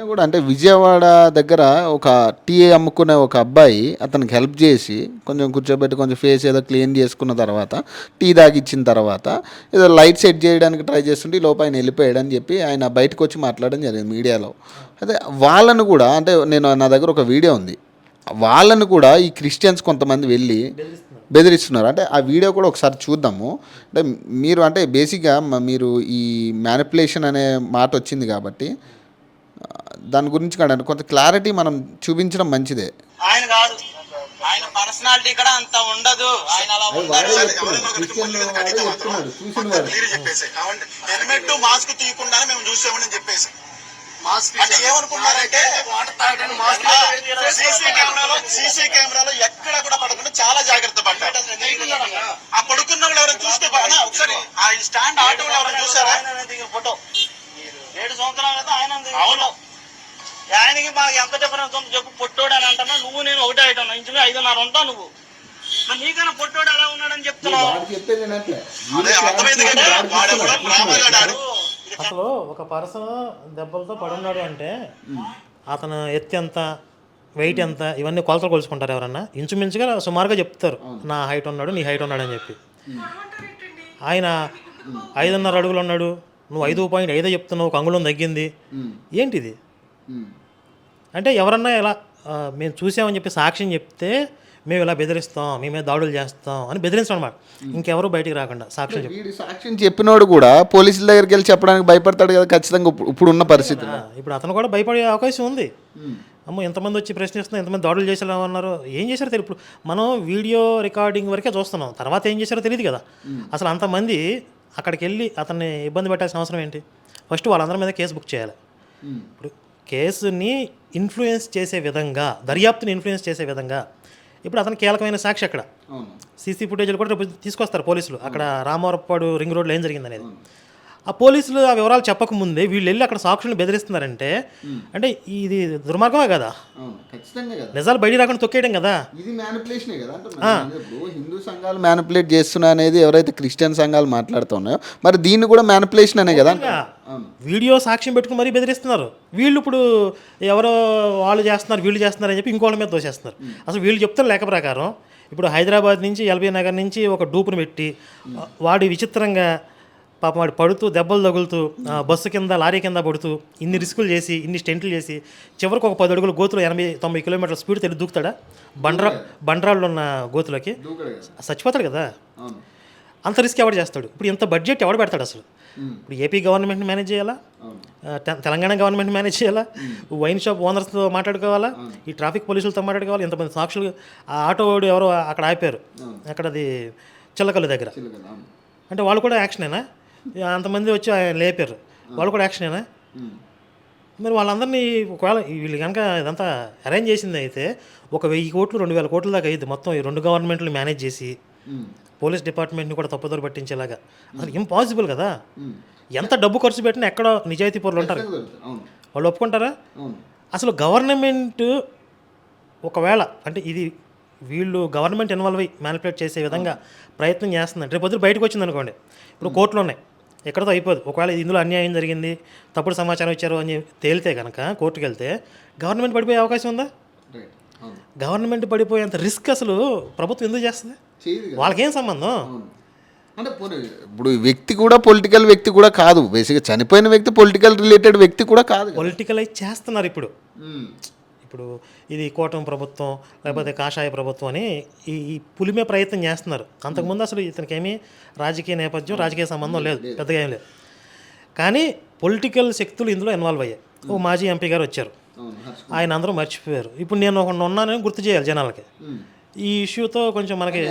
నిన్న కూడా అంటే విజయవాడ దగ్గర ఒక టీ అమ్ముకునే ఒక అబ్బాయి అతనికి హెల్ప్ చేసి కొంచెం కూర్చోబెట్టి కొంచెం ఫేస్ ఏదో క్లీన్ చేసుకున్న తర్వాత టీ తాగిచ్చిన తర్వాత ఏదో లైట్ సెట్ చేయడానికి ట్రై చేస్తుంటే ఈ లోపు ఆయన వెళ్ళిపోయాడు అని చెప్పి ఆయన బయటకు వచ్చి మాట్లాడడం జరిగింది మీడియాలో. అదే వాళ్ళను కూడా అంటే నేను నా దగ్గర ఒక వీడియో ఉంది. వాళ్ళను కూడా ఈ క్రిస్టియన్స్ కొంతమంది వెళ్ళి బెదిరిస్తున్నారు. అంటే ఆ వీడియో కూడా ఒకసారి చూద్దాము. అంటే మీరు అంటే బేసిక్గా మీరు ఈ మ్యానిపులేషన్ అనే మాట వచ్చింది కాబట్టి దాని గురించి కాదండి కొంత క్లారిటీ మనం చూపించడం మంచిదే. ఆయన కాదు. ఆయన పర్సనాలిటీ కూడా అంత ఉండదు. ఆయన అలా చెప్పేసి. హెల్మెట్ మాస్క్ తీయకుండానే మేము చూసామని చెప్పేసి. మాస్క్ అంటే ఏమనుకున్నారంటే సీసీ కెమెరాలో సీసీ కెమెరాలో ఎక్కడ కూడా పడకుండా చాలా జాగ్రత్త పడ్డారు. ఆ పడుకున్న వాళ్ళు ఎవరైనా చూస్తే ఒకసారి ఆ స్టాండ్ ఆటో వాళ్ళు ఎవరైనా చూసారా? ఫోటో. ఏడు సంవత్సరాల క్రితం ఆయన అవును. మాకు ఎంత డిఫరెన్స్ ఉంది చెప్పు పొట్టోడు అని అంటున్నా. నువ్వు నేను ఒకటే ఐటమ్ ఇంచులో ఐదున్నర ఉంటావు నువ్వు. మరి నీకన్నా పొట్టోడు ఎలా ఉన్నాడని చెప్తున్నావు? అసలు ఒక పర్సన్ దెబ్బలతో పడున్నాడు అంటే అతను ఎత్తు ఎంత వెయిట్ ఎంత ఇవన్నీ కొలతలు కొలుచుకుంటారు ఎవరన్నా. ఇంచుమించుగా సుమారుగా చెప్తారు. నా హైట్ ఉన్నాడు నీ హైట్ ఉన్నాడు అని చెప్పి. ఆయన ఐదున్నర అడుగులు ఉన్నాడు. నువ్వు ఐదు పాయింట్ ఐదో చెప్తున్నావు ఒక అంగుళం తగ్గింది. ఏంటిది? అంటే ఎవరన్నా ఇలా మేము చూసామని చెప్పి సాక్ష్యం చెప్తే మేము ఇలా బెదిరిస్తాం మేము దాడులు చేస్తాం అని బెదిరించడం అనమాట ఇంకెవరు బయటికి రాకుండా సాక్ష్యం సాక్ష్యం చెప్పినోడు కూడా పోలీసుల దగ్గరికి వెళ్ళి చెప్పడానికి భయపడతాడు కదా ఖచ్చితంగా ఇప్పుడు- ఉన్న పరిస్థితి ఇప్పుడు అతను కూడా భయపడే అవకాశం ఉంది. అమ్మో ఎంతమంది వచ్చి ప్రశ్నిస్తున్నారు ఎంతమంది దాడులు చేసేలా ఉన్నారు ఏం చేశారో తెలియదు ఇప్పుడు మనం వీడియో రికార్డింగ్ వరకే చూస్తున్నాం. తర్వాత ఏం చేశారో తెలియదు కదా. అసలు అంతమంది అక్కడికి వెళ్ళి అతన్ని ఇబ్బంది పెట్టాల్సిన అవసరం ఏంటి? ఫస్ట్ వాళ్ళందరి మీద కేసు బుక్ చేయాలి. ఇప్పుడు కేసుని ఇన్ఫ్లుయెన్స్ చేసే విధంగా దర్యాప్తుని ఇన్ఫ్లుయెన్స్ చేసే విధంగా ఇప్పుడు అతను కీలకమైన సాక్షి అక్కడ. సీసీ ఫుటేజ్లు కూడా రేపు తీసుకొస్తారు పోలీసులు. అక్కడ రామవరపాడు రింగ్ రోడ్లో ఏం జరిగింది అనేది ఆ పోలీసులు ఆ వివరాలు చెప్పకముందే వీళ్ళు వెళ్ళి అక్కడ సాక్షులను బెదిరిస్తున్నారంటే అంటే ఇది దుర్మార్గమే కదా? నిజాలు బయట రాకుండా తొక్కేయడం కదా? ఇది మ్యానిపులేషనే కదా హిందూ సంఘాలు మ్యానిపులేట్ చేస్తున్నా అనేది ఎవరైతే క్రిస్టియన్ సంఘాలు మాట్లాడుతున్నాయో మరి దీన్ని కూడా మ్యానిపులేషన్ అనే కదా వీడియో సాక్ష్యం పెట్టుకుని మరీ బెదిరిస్తున్నారు. వీళ్ళు ఇప్పుడు ఎవరో వాళ్ళు చేస్తున్నారు వీళ్ళు చేస్తున్నారు అని చెప్పి ఇంకోళ్ళ మీద దోసేస్తున్నారు అసలు వీళ్ళు చెప్తున్న లెక్క ప్రకారం ఇప్పుడు హైదరాబాద్ నుంచి ఎల్బీ నగర్ నుంచి ఒక డూపును పెట్టి వాడి విచిత్రంగా పాపం వాడు పడుతూ దెబ్బలు తగులుతూ బస్సు కింద లారీ కింద పడుతూ ఇన్ని రిస్కులు చేసి ఇన్ని స్టెంట్లు చేసి చివరికి ఒక పది అడుగులు గోతులు ఎనభై తొంభై కిలోమీటర్ల స్పీడ్ తెలిసి దూకుతాడా? బండ్రా బండ్రాళ్ళు ఉన్న గోతులకి? చచ్చిపోతాడు కదా. అంత రిస్క్ ఎవడు చేస్తాడు? ఇప్పుడు ఇంత బడ్జెట్ ఎవడు పెడతాడు అసలు? ఇప్పుడు ఏపీ గవర్నమెంట్ మేనేజ్ చేయాలా? తెలంగాణ గవర్నమెంట్ మేనేజ్ చేయాలా? వైన్ షాప్ ఓనర్స్తో మాట్లాడుకోవాలా? ఈ ట్రాఫిక్ పోలీసులతో మాట్లాడుకోవాలి? ఇంతమంది సాక్షులు ఆ ఆటో వాడు ఎవరో అక్కడ ఆపారు. అక్కడ అది చిల్లకల్లు దగ్గర. అంటే వాళ్ళు కూడా యాక్షనేనా? అంతమంది వచ్చి ఆయన లేపారు. వాళ్ళు కూడా యాక్షనేనా. మరి వాళ్ళందరినీ ఒకవేళ వీళ్ళు కనుక ఇదంతా అరేంజ్ చేసింది అయితే ఒక వెయ్యి కోట్లు రెండు వేల కోట్ల దాకా అయ్యింది మొత్తం ఈ రెండు గవర్నమెంట్లు మేనేజ్ చేసి. పోలీస్ డిపార్ట్మెంట్ని కూడా తప్పుదోరు పట్టించేలాగా. అసలు ఇంపాసిబుల్ కదా. ఎంత డబ్బు ఖర్చు పెట్టినా ఎక్కడ నిజాయితీ పరులు ఉంటారు. వాళ్ళు ఒప్పుకుంటారా? అసలు గవర్నమెంట్ ఒకవేళ అంటే ఇది వీళ్ళు గవర్నమెంట్ ఇన్వాల్వ్ అయ్యి మ్యానిపులేట్ చేసే విధంగా ప్రయత్నం చేస్తుందంటే రేపు పొద్దున బయటకు వచ్చింది అనుకోండి ఇప్పుడు కోర్టులు ఉన్నాయి. ఎక్కడితో అయిపోదు. ఒకవేళ ఇందులో అన్యాయం జరిగింది తప్పుడు సమాచారం ఇచ్చారు అని తేలితే కనుక కోర్టుకు వెళ్తే గవర్నమెంట్ పడిపోయే అవకాశం ఉందా? గవర్నమెంట్ పడిపోయేంత రిస్క్ అసలు ప్రభుత్వం ఎందుకు చేస్తుంది? వాళ్ళకేం సంబంధం? అంటే ఇప్పుడు వ్యక్తి కూడా పొలిటికల్ వ్యక్తి కూడా కాదు. బేసిక్గా చనిపోయిన వ్యక్తి పొలిటికల్ రిలేటెడ్ వ్యక్తి కూడా కాదు కదా. పొలిటికలైజ్ చేస్తున్నారు ఇప్పుడు. ఇప్పుడు ఇది కూటమి ప్రభుత్వం లేకపోతే కాషాయ ప్రభుత్వం అని ఈ ఈ పులిమే ప్రయత్నం చేస్తున్నారు. అంతకుముందు అసలు ఇతనికి ఏమీ రాజకీయ నేపథ్యం రాజకీయ సంబంధం లేదు పెద్దగా ఏం లేదు. కానీ పొలిటికల్ శక్తులు ఇందులో ఇన్వాల్వ్ అయ్యాయి. ఓ మాజీ ఎంపీ గారు వచ్చారు. ఆయన అందరూ మర్చిపోయారు. ఇప్పుడు నేను ఒకడు ఉన్నానని గుర్తు చేయాలి జనాలకి. ఈ ఇష్యూతో కొంచెం మనకి